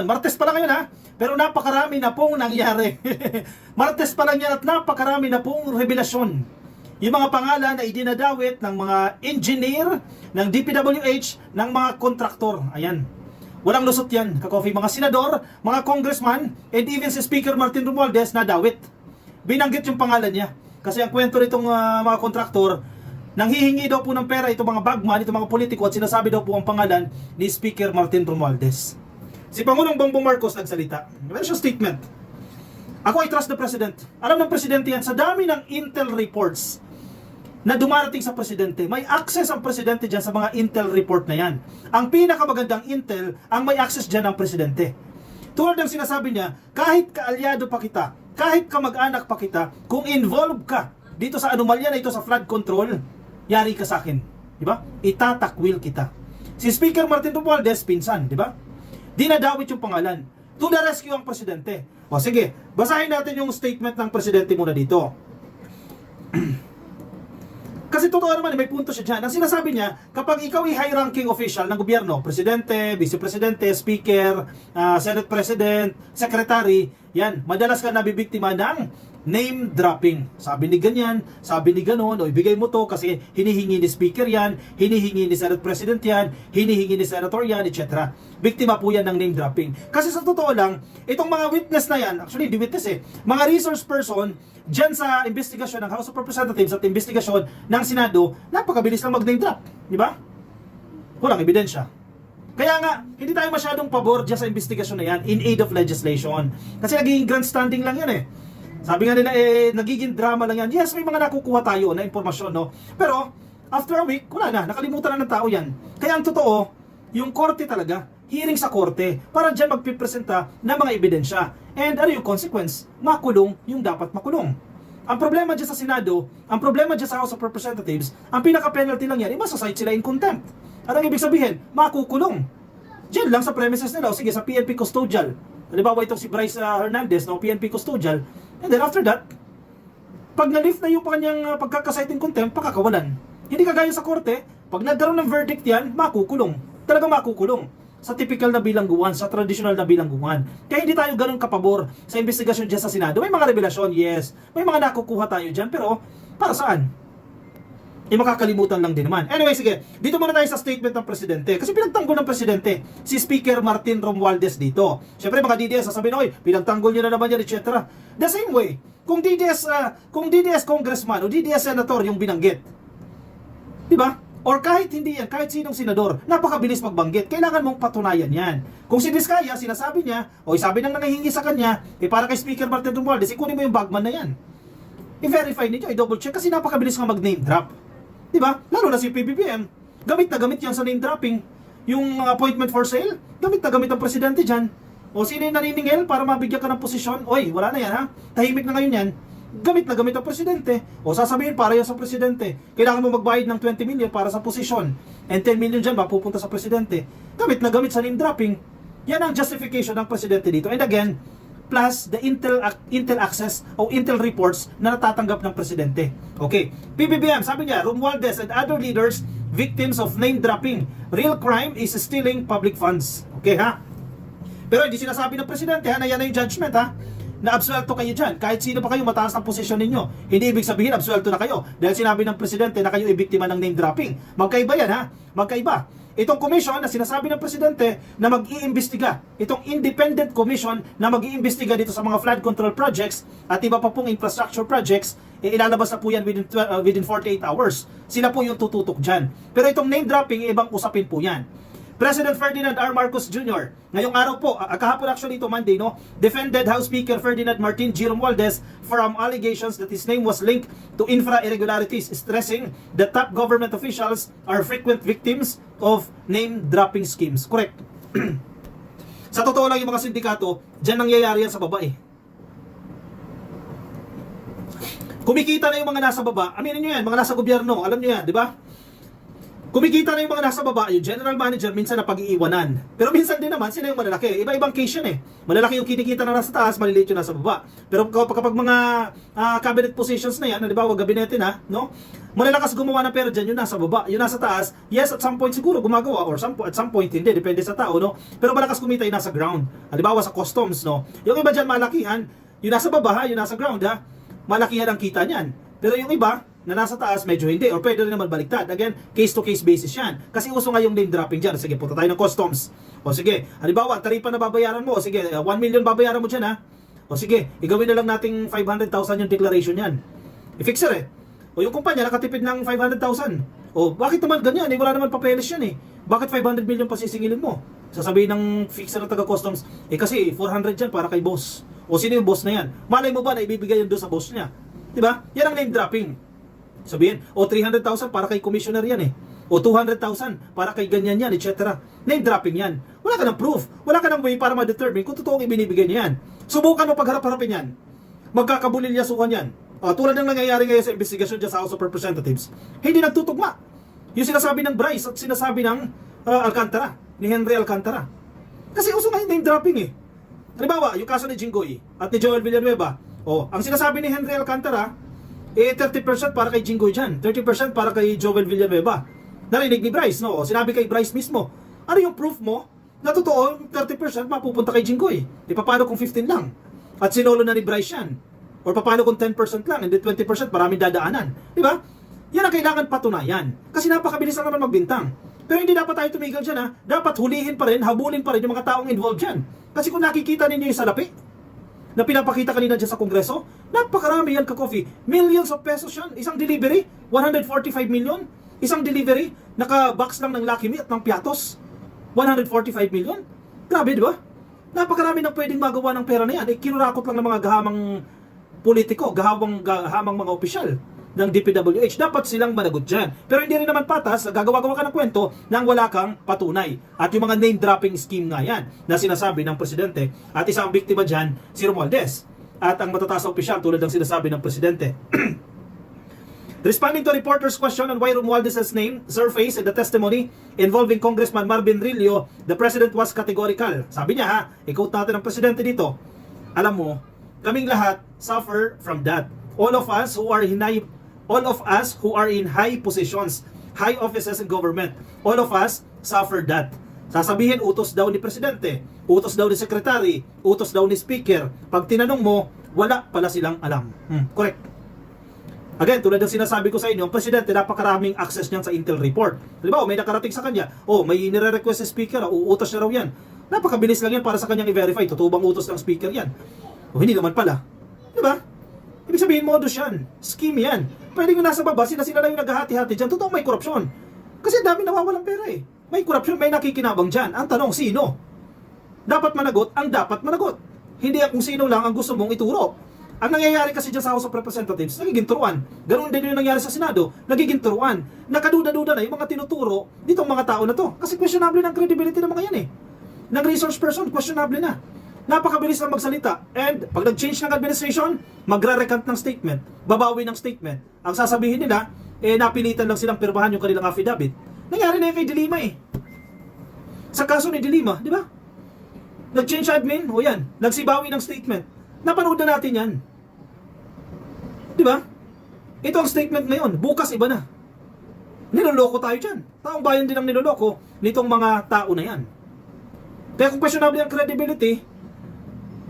ngayon. Martes pa lang ngayon ha. Pero napakarami na pong nangyari. Martes pa lang yan at napakarami na pong revelasyon. Yung mga pangalan na idinadawit ng mga engineer, ng DPWH, ng mga kontraktor. Ayan. Walang lusot yan, kakofi. Mga senador, mga congressman, and even si Speaker Martin Romualdez na dawit. Binanggit yung pangalan niya. Kasi ang kwento nitong ah, mga kontraktor, nanghihingi daw po ng pera itong mga bagman, itong mga politiko at sinasabi daw po ang pangalan ni Speaker Martin Romualdez. Si Pangulong Bongbong Marcos nagsalita. Meron siyang statement. Ako ay trust the President. Alam ng Presidente yan, sa dami ng intel reports na dumarating sa Presidente, may access ang Presidente dyan sa mga intel report na yan. Ang pinakamagandang intel, ang may access dyan ang Presidente. Tulad ng sinasabi niya, kahit kaalyado pa kita, kahit kamag-anak pa kita, kung involved ka dito sa anomalya na ito sa flood control, yari ka sa akin. Di ba? Itatakwil kita. Si Speaker Martin Romualdez, pinsan, di ba? Dinadawit yung pangalan. To the rescue ang presidente. O sige, basahin natin yung statement ng presidente muna dito. Kasi totoo naman, may punto siya dyan. Ang sinasabi niya, kapag ikaw ay high-ranking official ng gobyerno, presidente, vice-presidente, speaker, ah, senate president, secretary, yan, madalas ka nabibiktima ng name dropping. Sabi ni ganyan, sabi ni ganon, o ibigay mo to kasi hinihingi ni speaker yan, hinihingi ni senate president yan, hinihingi ni senator yan, etc. Biktima po yan ng name dropping. Kasi sa totoo lang, itong mga witness na yan, actually di witness eh, mga resource person, dyan sa investigasyon ng House of Representatives at investigasyon ng Senado, napakabilis lang mag-name drop. Di ba? Walang ebidensya. Kaya nga, hindi tayo masyadong pabor dyan sa investigasyon na yan in aid of legislation. Kasi naging grandstanding lang yan eh. Sabi nga nila, eh, nagiging drama lang yan. Yes, may mga nakukuha tayo na impormasyon, no? Pero, after a week, wala na. Nakalimutan na ng tao yan. Kaya ang totoo, yung korte talaga, hearing sa korte, para dyan magpipresenta ng mga ebidensya. And ano yung consequence? Makulong yung dapat makulong. Ang problema dyan sa Senado, ang problema dyan sa House of Representatives, ang pinaka-penalty lang yan, imasasite sila in contempt. At ang ibig sabihin, makukulong. Diyan lang sa premises nila, o sige, sa PNP custodial. Halimbawa itong si Bryce uh, Hernandez, no, PNP custodial. And then after that, pag na-lift na yung kanyang uh, pagkakasite in contempt, pakakawalan. Hindi kagaya sa korte, pag nagkaroon ng verdict yan, makukulong. Talaga makukulong. Sa typical na bilangguan, sa traditional na bilangguan. Kaya hindi tayo ganun kapabor sa investigasyon dyan sa Senado. May mga revelasyon, yes. May mga nakukuha tayo dyan, pero para saan? Eh makakalimutan lang din naman. Anyway, sige. Dito muna tayo sa statement ng presidente. Kasi pinagtanggol ng presidente si Speaker Martin Romualdez dito. Siyempre mga DDS sasabihin, oy, pinagtanggol niyo na naman yan, etc. The same way, kung DDS, ah, kung DDS congressman o DDS senator yung binanggit, di ba? Or kahit hindi yan, kahit sinong senador, napakabilis magbanggit. Kailangan mong patunayan yan. Kung si Diskaya, sinasabi niya, o sabi nang nangahingi sa kanya, eh para kay Speaker Martin Romualdez, ikunin mo yung bagman na yan. I-verify ninyo, i-double check kasi napakabilis nga mag-name drop. Di ba? Lalo na si PBBM. Gamit na gamit yan sa name dropping. Yung appointment for sale, gamit na gamit ang presidente dyan. O sino yung naniningil para mabigyan ka ng posisyon? Oy, wala na yan ha. Tahimik na ngayon yan. Gamit na gamit ang presidente. O sasabihin para yan sa presidente. Kailangan mo magbayad ng 20 million para sa posisyon. And 10 million dyan mapupunta sa presidente. Gamit na gamit sa name dropping. Yan ang justification ng presidente dito. And again, plus the Intel Intel access o Intel reports na natatanggap ng presidente. Okay. PBBM, sabi niya, Romualdez and other leaders victims of name dropping. Real crime is stealing public funds. Okay ha? Pero hindi sinasabi ng presidente ha, na yan na yung judgment ha na absuelto kayo dyan. Kahit sino pa kayo mataas ang posisyon ninyo. Hindi ibig sabihin absuelto na kayo. Dahil sinabi ng presidente na kayo ay biktima ng name dropping. Magkaiba yan ha. Magkaiba. Itong commission na sinasabi ng presidente na mag-iimbestiga. Itong independent commission na mag-iimbestiga dito sa mga flood control projects at iba pa pong infrastructure projects, eh, ilalabas na po yan within, uh, within 48 hours. Sila po yung tututok dyan. Pero itong name dropping, ibang usapin po yan. President Ferdinand R. Marcos Jr. Ngayong araw po, uh, kahapon actually ito Monday, no, defended House Speaker Ferdinand Martin G. Romualdez from allegations that his name was linked to infra irregularities, stressing that top government officials are frequent victims of name-dropping schemes. Correct. sa totoo lang yung mga sindikato, dyan nangyayari yan sa baba eh. Kumikita na yung mga nasa baba, aminin nyo yan, mga nasa gobyerno, alam nyo yan, di ba? Kumikita na yung mga nasa baba, yung general manager, minsan na pag-iiwanan. Pero minsan din naman, sila yung malalaki. Iba-ibang case yan eh. Malalaki yung kinikita na nasa taas, maliliit yung nasa baba. Pero kapag, mga ah, cabinet positions na yan, wag gabinete na, no? Malalakas gumawa ng pera dyan, yung nasa baba. Yung nasa taas, yes, at some point siguro gumagawa, or some, at some point hindi, depende sa tao, no? Pero malakas kumita yung nasa ground. Halimbawa sa customs, no? Yung iba dyan malakihan, yung nasa baba, ha, yung nasa ground, ha? Malakihan ang kita niyan. Pero yung iba, na nasa taas, medyo hindi. Or pwede rin naman baliktad. Again, case-to-case basis yan. Kasi uso nga yung name dropping dyan. Sige, punta tayo ng customs. O sige, halimbawa, taripa na babayaran mo. O sige, uh, 1 million babayaran mo dyan ha. O sige, igawin na lang nating 500,000 yung declaration yan. I-fixer eh. O yung kumpanya nakatipid ng 500,000. O bakit naman ganyan? Eh, wala naman papeles yan eh. Bakit 500 million pa sisingilin mo? Sasabihin ng fixer na taga-customs, eh kasi 400 yan para kay boss. O sino yung boss na yan? Malay mo ba na ibibigay yun doon sa boss niya? Diba? Yan ang name dropping. Sabihin, o 300,000 para kay commissioner yan eh. O 200,000 para kay ganyan yan, etc. Name dropping yan. Wala ka ng proof. Wala ka ng way para ma-determine kung totoong ibinibigay niya yan. Subukan mo pagharap-harapin yan. Magkakabulilyasukan yan. O, tulad ng nangyayari ngayon sa investigasyon dyan sa House of Representatives, hindi nagtutugma. Yung sinasabi ng Bryce at sinasabi ng ah, Alcantara, ni Henry Alcantara. Kasi uso nga yung name dropping eh. Halimbawa, yung kaso ni Jinggoy at ni Joel Villanueva, o, ang sinasabi ni Henry Alcantara, eh 30% para kay Jinggoy dyan, 30% para kay Joel Villanueva. Narinig ni Bryce, no? O, sinabi kay Bryce mismo. Ano yung proof mo na totoo, yung 30% mapupunta kay Jinggoy? Di pa paano kung 15 lang? At sinolo na ni Bryce yan. Or paano kung 10% lang, and then 20% maraming dadaanan. Di ba? Yan ang kailangan patunayan. Kasi napakabilis lang naman magbintang. Pero hindi dapat tayo tumigil dyan ha. Dapat hulihin pa rin, habulin pa rin yung mga taong involved dyan. Kasi kung nakikita ninyo yung salapi, na pinapakita kanina dyan sa Kongreso, napakarami yan ka-coffee. Millions of pesos yan. Isang delivery, 145 million. Isang delivery, naka-box lang ng Lucky Me at ng Piatos. 145 million. Grabe, di ba? Napakarami nang pwedeng magawa ng pera na yan. Eh, kinurakot lang ng mga gahamang politiko, gahamang, gahamang mga opisyal ng DPWH. Dapat silang managot dyan. Pero hindi rin naman patas, gagawa-gawa ka ng kwento nang wala kang patunay. At yung mga name-dropping scheme nga yan na sinasabi ng presidente. At isang biktima dyan, si Romualdez. At ang matataas na opisyal tulad ng sinasabi ng presidente. Responding to reporters' question on why Romualdez's name surfaced in the testimony involving Congressman Marvin Rillo, the president was categorical. Sabi niya ha, i-quote natin ang presidente dito. Alam mo, kaming lahat suffer from that. All of us who are in high, all of us who are in high positions, high offices in government, all of us suffer that. Sasabihin, utos daw ni presidente, utos daw ni secretary, utos daw ni speaker. Pag tinanong mo, wala pala silang alam. Hmm, correct. Again, tulad ng sinasabi ko sa inyo, ang presidente napakaraming access niyan sa Intel report. Halimbawa, may nakarating sa kanya, oh, may nire-request sa speaker, uutos na raw yan. Napakabilis lang yan para sa kanyang i-verify. Totoo bang utos ng speaker yan? O hindi naman pala. Di ba? Ibig sabihin, modus yan. Scheme yan. Pwede yung nasa baba, sila sila lang yung naghahati-hati dyan. Totoo may korupsyon. Kasi dami nawawalang pera eh. May korupsyon, may nakikinabang dyan. Ang tanong, sino? Dapat managot ang dapat managot. Hindi kung sino lang ang gusto mong ituro. Ang nangyayari kasi dyan sa House of Representatives, nagiging turuan. Ganun din yung nangyari sa Senado, nagiging turuan. Nakaduda-duda na yung mga tinuturo ditong mga tao na to. Kasi questionable ng credibility ng mga yan eh. Ng resource person, questionable na. Napakabilis lang magsalita. And pag nag-change ng administration, magre-recant ng statement, babawi ng statement. Ang sasabihin nila, eh napilitan lang silang pirmahan yung kanilang affidavit. Nangyari na yan kay Dilima eh. Sa kaso ni Dilima, di ba? Nag-change admin, o yan, nagsibawi ng statement. Napanood na natin yan. Di ba? Ito ang statement ngayon, bukas iba na. Niloloko tayo dyan. Taong bayan din ang niloloko nitong mga tao na yan. Kaya kung questionable ang credibility,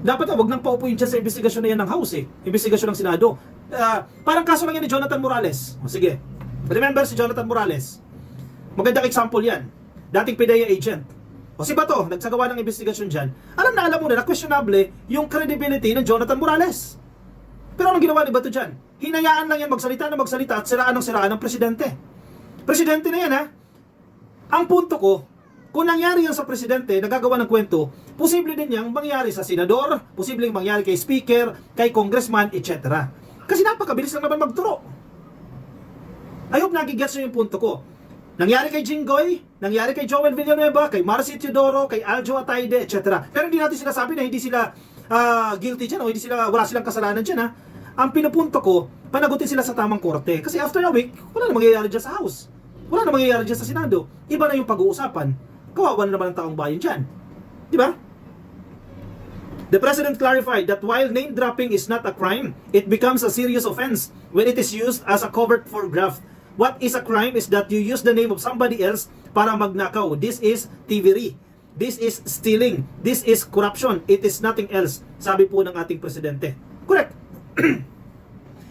dapat na wag nang paupuin dyan sa investigasyon na yan ng House eh. Investigasyon ng Senado. Ah, parang kaso lang yan ni Jonathan Morales. O sige, remember si Jonathan Morales. Magandang example yan. Dating PDEA agent. O si Bato, nagsagawa ng investigasyon dyan. Alam na alam mo na na questionable yung credibility ng Jonathan Morales. Pero anong ginawa ni Bato dyan? Hinayaan lang yan magsalita na magsalita at siraan ng siraan ng presidente. Presidente na yan ha. Ang punto ko, kung nangyari yan sa presidente, nagagawa ng kwento, posible din yang mangyari sa senador, posibleng mangyari kay speaker, kay congressman, etc. Kasi napakabilis lang naman magturo. I hope nagigets yung punto ko. Nangyari kay Jinggoy, nangyari kay Joel Villanueva, kay Marcy Teodoro, kay Aljo Ataide, etc. Pero hindi natin sinasabi na hindi sila ah, guilty dyan o hindi sila, wala silang kasalanan dyan ha. Ang pinupunto ko, panagutin sila sa tamang korte. Kasi after a week, wala na mangyayari dyan sa house. Wala na mangyayari dyan sa Senado. Iba na yung pag-uusapan. Kawawa na naman ang taong bayan dyan. Di ba? The President clarified that while name dropping is not a crime, it becomes a serious offense when it is used as a covert for graft. What is a crime is that you use the name of somebody else para magnakaw. This is thievery. This is stealing. This is corruption. It is nothing else. Sabi po ng ating presidente. Correct.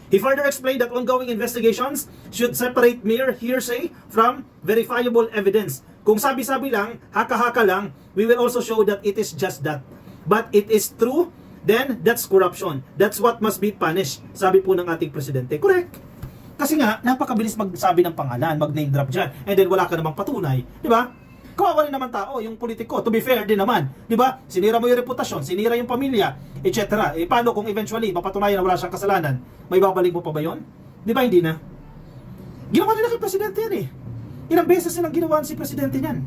He further explained that ongoing investigations should separate mere hearsay from verifiable evidence. Kung sabi-sabi lang, haka-haka lang, we will also show that it is just that. But it is true, then that's corruption. That's what must be punished. Sabi po ng ating presidente. Correct. Kasi nga, napakabilis magsabi ng pangalan, mag-name drop dyan, and then wala ka namang patunay. Di ba? Kawawa rin naman tao, yung politiko. To be fair din naman. Di ba? Sinira mo yung reputasyon, sinira yung pamilya, etc. Eh, paano kung eventually, mapatunayan na wala siyang kasalanan? May babalik mo pa ba yun? Di ba hindi na? Ginawa nila kay Presidente yan eh. Ilang beses silang ginawa si Presidente niyan.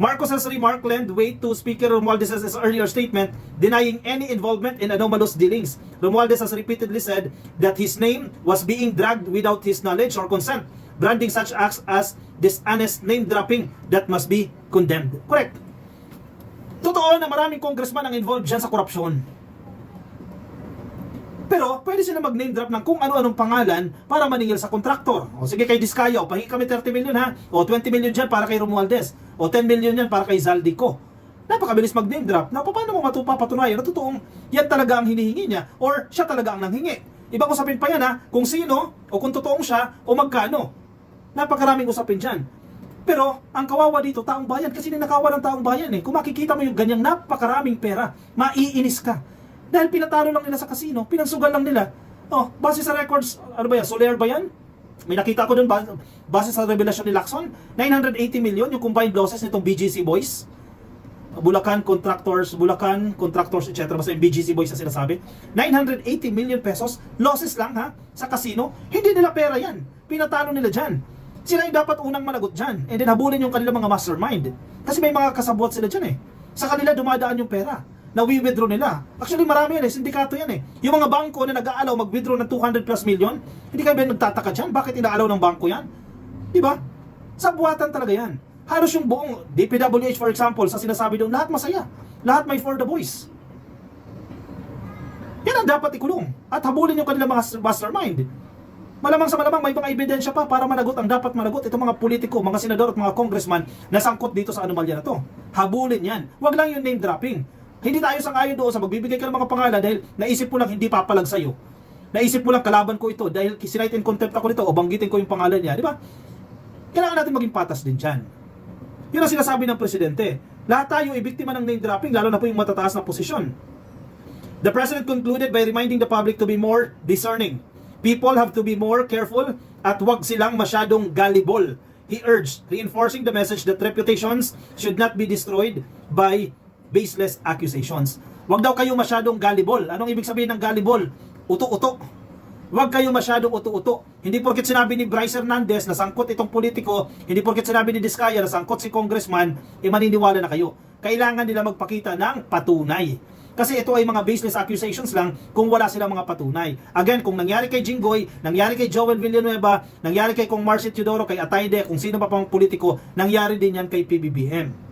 Marcos has remarked lend weight to Speaker Romualdez' earlier statement denying any involvement in anomalous dealings. Romualdez has repeatedly said that his name was being dragged without his knowledge or consent, branding such acts as dishonest name dropping that must be condemned. Correct. Totoo na maraming congressman ang involved dyan sa korupsyon. Pero pwede sila mag-name drop ng kung ano-anong pangalan para maningil sa kontraktor. O sige kay Discaya, o pahingi kami 30 million ha. O 20 million dyan para kay Romualdez. O 10 million yan para kay Zaldico. Napakabilis mag-name drop. Na paano mo matupapatunayan na totoong yan talaga ang hinihingi niya or siya talaga ang nanghingi. Ibang usapin pa yan ha, kung sino o kung totoong siya o magkano. Napakaraming usapin dyan. Pero ang kawawa dito, taong bayan, kasi ninakawa ng taong bayan eh. Kung makikita mo yung ganyang napakaraming pera, maiinis ka. Dahil pinatalo lang nila sa casino, pinansugal lang nila. Oh, base sa records, ano ba yan, Soler ba yan? May nakita ko dun, ba- base sa revelasyon ni Lacson, 980 million yung combined losses nitong BGC Boys. Bulacan Contractors, Bulacan Contractors, etc. Basta yung BGC Boys na sinasabi. 980 million pesos, losses lang ha, sa casino. Hindi nila pera yan. Pinatalo nila dyan. Sila yung dapat unang managot dyan. And then habulin yung kanilang mga mastermind. Kasi may mga kasabot sila dyan eh. Sa kanila dumadaan yung pera na we-withdraw nila. Actually, marami yan eh. Sindikato yan eh. Yung mga bangko na nag-aalaw mag-withdraw ng 200 plus million, hindi ba nagtataka dyan? Bakit inaalaw ng bangko yan? Di ba? Sa buwatan talaga yan. Halos yung buong DPWH for example, sa sinasabi doon, lahat masaya. Lahat may for the boys. Yan ang dapat ikulong. At habulin yung kanilang mga mastermind. Malamang sa malamang may mga ebidensya pa para managot ang dapat managot itong mga politiko, mga senador at mga congressman na sangkot dito sa anomalya na to. Habulin yan. Huwag lang yung name dropping. Hindi tayo sang-ayon doon sa magbibigay ka ng mga pangalan dahil naisip mo lang hindi papalag sa'yo. Naisip mo lang kalaban ko ito dahil sinite in contempt ako nito o banggitin ko yung pangalan niya, di ba? Kailangan natin maging patas din dyan. Yun ang sinasabi ng presidente. Lahat tayo ibiktima ng name dropping, lalo na po yung matataas na posisyon. The president concluded by reminding the public to be more discerning. People have to be more careful at huwag silang masyadong gullible. He urged, reinforcing the message that reputations should not be destroyed by baseless accusations. Huwag daw kayo masyadong gullible. Anong ibig sabihin ng gullible? Uto-uto. Huwag kayo masyadong uto-uto. Hindi porket sinabi ni Bryce Hernandez na sangkot itong politiko, hindi porket sinabi ni Diskaya na sangkot si congressman, eh maniniwala na kayo. Kailangan nila magpakita ng patunay. Kasi ito ay mga baseless accusations lang kung wala silang mga patunay. Again, kung nangyari kay Jinggoy, nangyari kay Joel Villanueva, nangyari kay kung Marcy Teodoro, kay Atayde, kung sino pa pang politiko, nangyari din yan kay PBBM.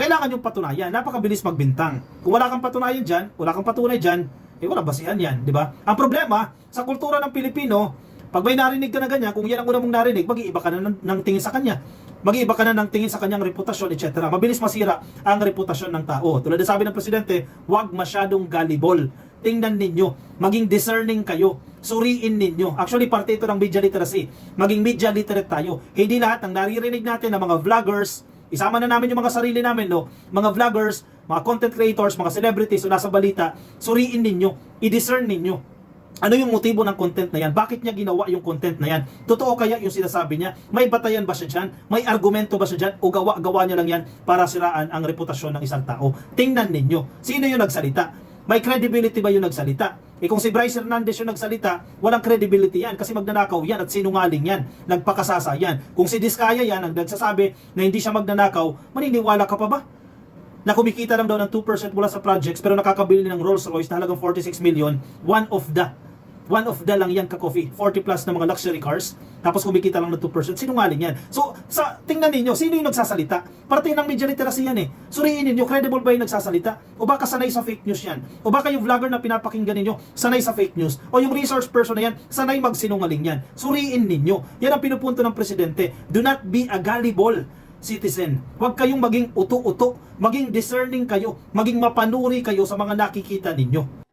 Kailangan yung patunayan. Napakabilis magbintang. Kung wala kang patunayan dyan, wala kang patunay dyan, eh wala basihan yan, di ba? Ang problema, sa kultura ng Pilipino, pag may narinig ka na ganyan, kung yan ang una mong narinig, mag-iiba ka na ng, ng tingin sa kanya. Mag-iiba ka na ng tingin sa kanyang reputasyon, etc. Mabilis masira ang reputasyon ng tao. Tulad na sabi ng Presidente, huwag masyadong gullible. Tingnan ninyo, maging discerning kayo, suriin ninyo. Actually, parte ito ng media literacy. Maging media literate tayo. Hindi lahat ng naririnig natin ng mga vloggers, isama na namin yung mga sarili namin, no? Mga vloggers, mga content creators, mga celebrities, o nasa balita, suriin ninyo, i-discern ninyo. Ano yung motibo ng content na yan? Bakit niya ginawa yung content na yan? Totoo kaya yung sinasabi niya? May batayan ba siya dyan? May argumento ba siya dyan? O gawa-gawa niya lang yan para siraan ang reputasyon ng isang tao? Tingnan ninyo. Sino yung nagsalita? May credibility ba yung nagsalita? Eh kung si Bryce Hernandez yung nagsalita, walang credibility yan kasi magnanakaw yan at sinungaling yan. Nagpakasasa yan. Kung si Diskaya yan ang nagsasabi na hindi siya magnanakaw, maniniwala ka pa ba? na kumikita lang daw ng 2% mula sa projects pero nakakabili ng Rolls Royce na halagang 46 million, one of the one of the lang yan ka-coffee. 40 plus na mga luxury cars. Tapos kumikita lang ng 2%. Sinungaling yan. So, sa, tingnan ninyo, sino yung nagsasalita? Parte ng media literacy yan eh. Suriin ninyo, credible ba yung nagsasalita? O baka sanay sa fake news yan? O baka yung vlogger na pinapakinggan ninyo, sanay sa fake news? O yung resource person na yan, sanay magsinungaling yan? Suriin ninyo. Yan ang pinupunto ng presidente. Do not be a gullible citizen. Huwag kayong maging uto-uto, maging discerning kayo, maging mapanuri kayo sa mga nakikita ninyo.